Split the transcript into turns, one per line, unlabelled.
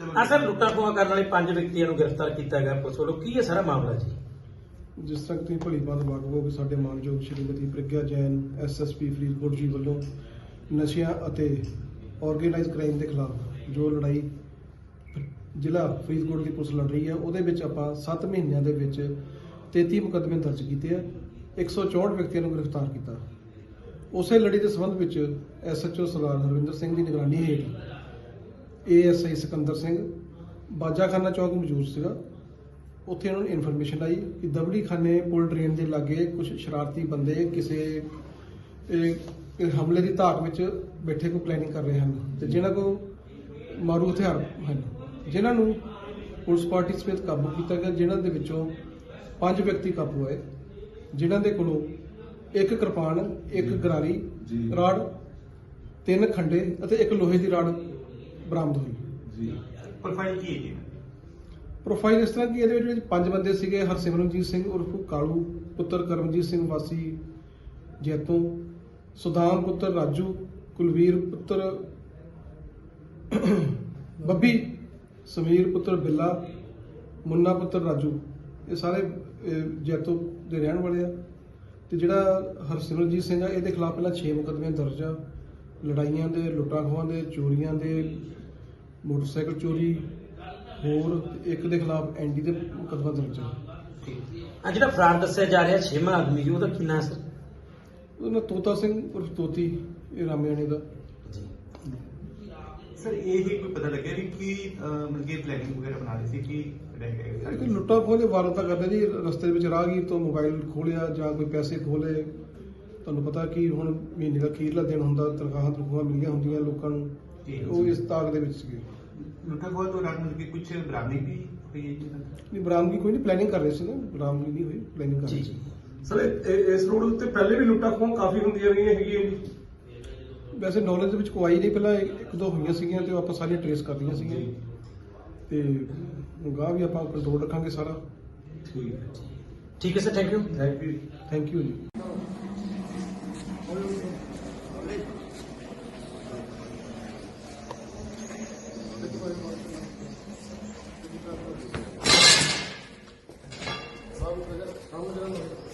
ਆ ਸਰ ਲੁੱਟਾਂ ਖੋਹਾਂ ਕਰਨ ਵਾਲੇ ਪੰਜ ਵਿਅਕਤੀਆਂ ਨੂੰ ਗ੍ਰਿਫਤਾਰ ਕੀਤਾ ਗਿਆ ਪੁਲਿਸ ਵੱਲੋਂ। ਕੀ ਹੈ ਸਾਰਾ ਮਾਮਲਾ ਜੀ?
ਜਿਸ ਤਰ੍ਹਾਂ ਕਿ ਤੁਸੀਂ ਭਲੀ ਬਾਤ ਵਾਕਫ ਹੋ ਕਿ ਸਾਡੇ ਮਾਨਯੋਗ ਸ਼੍ਰੀਮਤੀ ਪ੍ਰਗਿਆ ਜੈਨ ਐਸਐਸਪੀ ਫਰੀਦਕੋਟ ਜੀ ਵੱਲੋਂ ਨਸ਼ਿਆਂ ਅਤੇ ਆਰਗੇਨਾਈਜ਼ ਕ੍ਰਾਈਮ ਦੇ ਖਿਲਾਫ ਜੋ ਲੜਾਈ ਜ਼ਿਲ੍ਹਾ ਫਰੀਦਕੋਟ ਦੀ ਪੁਲਿਸ ਲੜ ਰਹੀ ਹੈ ਉਹਦੇ ਵਿੱਚ ਆਪਾਂ 7 ਮਹੀਨਿਆਂ ਦੇ ਵਿੱਚ 33 ਮੁਕੱਦਮੇ ਦਰਜ ਕੀਤੇ ਆ 164 ਵਿਅਕਤੀਆਂ ਨੂੰ ਗ੍ਰਿਫਤਾਰ ਕੀਤਾ। ਉਸੇ ਲੜੀ ਦੇ ਸੰਬੰਧ ਵਿੱਚ ਐਸਐਚਓ ਸਰਦਾਰ ਹਰਵਿੰਦਰ ਸਿੰਘ ਦੀ ਨਿਗਰਾਨੀ ਹੇਠ ਏਐਸਆਈ ਸਿਕੰਦਰ ਸਿੰਘ ਬਾਜਾਖਾਨਾ ਚੌਕ ਮੌਜੂਦ ਸੀਗਾ। ਉੱਥੇ ਉਹਨਾਂ ਨੂੰ ਇਨਫੋਰਮੇਸ਼ਨ ਆਈ ਕਿ ਦਬੜੀ ਖਾਨੇ ਪੁਲ ਟ੍ਰੇਨ ਦੇ ਲਾਗੇ ਕੁਝ ਸ਼ਰਾਰਤੀ ਬੰਦੇ ਕਿਸੇ ਇਹ, ਹਮਲੇ ਦੀ ਧਾਕ ਵਿੱਚ ਬੈਠੇ ਕੋ ਪਲੈਨਿੰਗ ਕਰ ਰਹੇ ਹਨ ਤੇ ਜਿਨ੍ਹਾਂ ਕੋ ਮਾਰੂ ਹਥਿਆਰ ਹਨ ਜਿਨ੍ਹਾਂ ਨੂੰ ਪੁਲਿਸ ਪਾਰਟੀ ਸਮੇਤ ਕਾਬੂ ਕੀਤਾ ਗਿਆ ਜਿਨ੍ਹਾਂ ਦੇ ਵਿੱਚੋਂ ਪੰਜ ਵਿਅਕਤੀ ਕਾਬੂ ਹੋਏ ਜਿਨ੍ਹਾਂ ਦੇ ਕੋਲੋਂ ਇੱਕ ਕਿਰਪਾਨ ਇੱਕ ਗਰਾਰੀ। ਰਾੜ ਤਿੰਨ ਖੰਡੇ ਅਤੇ ਇੱਕ ਲੋਹੇ ਦੀ ਰਾੜ ਬਰਾਮਦ ਹੋਈ।
ਜੀ।
ਪ੍ਰੋਫਾਈਲ ਕੀ ਹੈ ਜੀ?
ਪ੍ਰੋਫਾਈਲ ਇਸ ਤਰ੍ਹਾਂ ਕਿ ਇਹਦੇ ਵਿੱਚ ਪੰਜ ਬੰਦੇ ਸੀਗੇ ਹਰਸਿਮਰਨਜੀਤ ਸਿੰਘ ਉਰਫ ਕਾਲੂ ਪੁੱਤਰ ਕਰਮਜੀਤ ਸਿੰਘ ਵਾਸੀ ਜੈਤੋਂ ਸੁਦਾਮ ਪੁੱਤਰ ਰਾਜੂ ਕੁਲਵੀਰ ਪੁੱਤਰ ਬੱਬੀ ਸਮੀਰ ਪੁੱਤਰ ਬਿੱਲਾ ਮੁੰਨਾ ਪੁੱਤਰ ਰਾਜੂ। ਇਹ ਸਾਰੇ ਜੈਤੋਂ ਦੇ ਰਹਿਣ ਵਾਲੇ ਆ। ਤੇ ਜਿਹੜਾ ਹਰਸਿਮਰਨਜੀਤ ਸਿੰਘ ਆ ਇਹਦੇ ਖਿਲਾਫ ਪਹਿਲਾਂ 6 ਮੁਕੱਦਮੇ ਦਰਜ ਆ। ਲੜਾਈਆਂ ਦੇ ਲੁੱਟਾਂ ਖੋਹਾਂ ਦੇ ਚੋਰੀਆਂ ਦੇ ਮੋਟਰਸਾਈਕਲ ਚੋਰੀ ਹੋਰ ਇੱਕ ਦੇ ਖਿਲਾਫ ਐਂਡੀ ਦੇ ਮੁਕੱਦਮਾ ਦਰਜ ਆ
ਆ ਜਿਹੜਾ ਫਰਾਰ ਦੱਸਿਆ ਜਾ ਰਿਹਾ ਛੇਵਾਂ ਆਦਮੀ ਜੀ ਉਹਦਾ ਕੀ ਸਰ
ਉਹਦਾ ਨਾਂ ਤੋਤਾ ਸਿੰਘ ਉਰਫ ਤੋਤੀ ਇਹ ਰਾਮਿਆਣੇ ਦਾ।
ਜੀ।
ਸਰ ਇਹ ਹੀ ਕੋਈ ਪਤਾ ਲੱਗਿਆ ਵੀ ਕੀ ਮਤਲਬ ਕਿ ਪਲੈਨਿੰਗ ਵਗੈਰਾ ਬਣਾ ਰਹੀ ਸੀ ਕਿ ਰਹਿ ਗਏ
ਇੱਕ ਲੁੱਟਾਂ ਖੋਹ ਦੇ ਵਾਰਦਾਤਾਂ ਕਰਦੇ ਜੀ ਰਸਤੇ ਵਿੱਚ ਰਾਹਗੀਰ ਤੋਂ ਮੋਬਾਈਲ ਖੋਲਿਆ ਜਾਂ ਕੋਈ ਪੈਸੇ ਖੋਲੇ। ਤੁਹਾਨੂੰ ਪਤਾ ਕਿ ਹੁਣ ਮਹੀਨੇ ਦਾ ਅਖੀਰਲਾ ਦਿਨ ਹੁੰਦਾ ਤਨਖਾਹਾਂ ਤਨਖਾਹਾਂ ਮਿਲੀਆਂ ਹੁੰਦੀਆਂ ਲੋਕਾਂ ਨੂੰ। ਉਹ ਇਸ ਤਾਕ ਦੇ ਵਿੱਚ ਸੀਗੇ।
ਲੁੱਟਾ ਖੋਹ ਤੋਂ ਰਾਤ ਕਿ ਕੁਝ ਬਰਾਮਦੀ ਵੀ ਹੋਈ ਹੈ ਜੀ
ਨਹੀਂ ਬਰਾਮਦਗੀ ਕੋਈ ਨਹੀਂ ਪਲੈਨਿੰਗ ਕਰ ਰਹੇ ਸੀ ਨਾ। ਬਰਾਮਦਗੀ ਨਹੀਂ ਹੋਈ ਪਲੈਨਿੰਗ ਕਰ ਰਹੇ ਸੀ।
ਸਰ ਇਸ ਰੋਡ ਉੱਤੇ ਪਹਿਲੇ ਵੀ ਲੁੱਟਾਂ ਖੋਹਾਂ ਕਾਫੀ ਹੁੰਦੀਆਂ ਰਹੀਆਂ ਹੈਗੀਆਂ ਜੀ।
ਵੈਸੇ ਨੌਲੇਜ ਦੇ ਵਿੱਚ ਕੋਈ ਆਈ ਨਹੀਂ ਪਹਿਲਾਂ ਇੱਕ ਦੋ ਹੋਈਆਂ ਸੀਗੀਆਂ ਤੇ ਉਹ ਆਪਾਂ ਸਾਰੀਆਂ ਟਰੇਸ ਕਰ ਲਈਆਂ ਸੀਗੀਆਂ। ਤੇ ਗਾਹ ਵੀ ਆਪਾਂ ਕੰਟਰੋਲ ਰੱਖਾਂਗੇ ਸਾਰਾ।
ਠੀਕ ਹੈ।
ਠੀਕ ਹੈ sir thank you
thank you
thank you ji. earlier.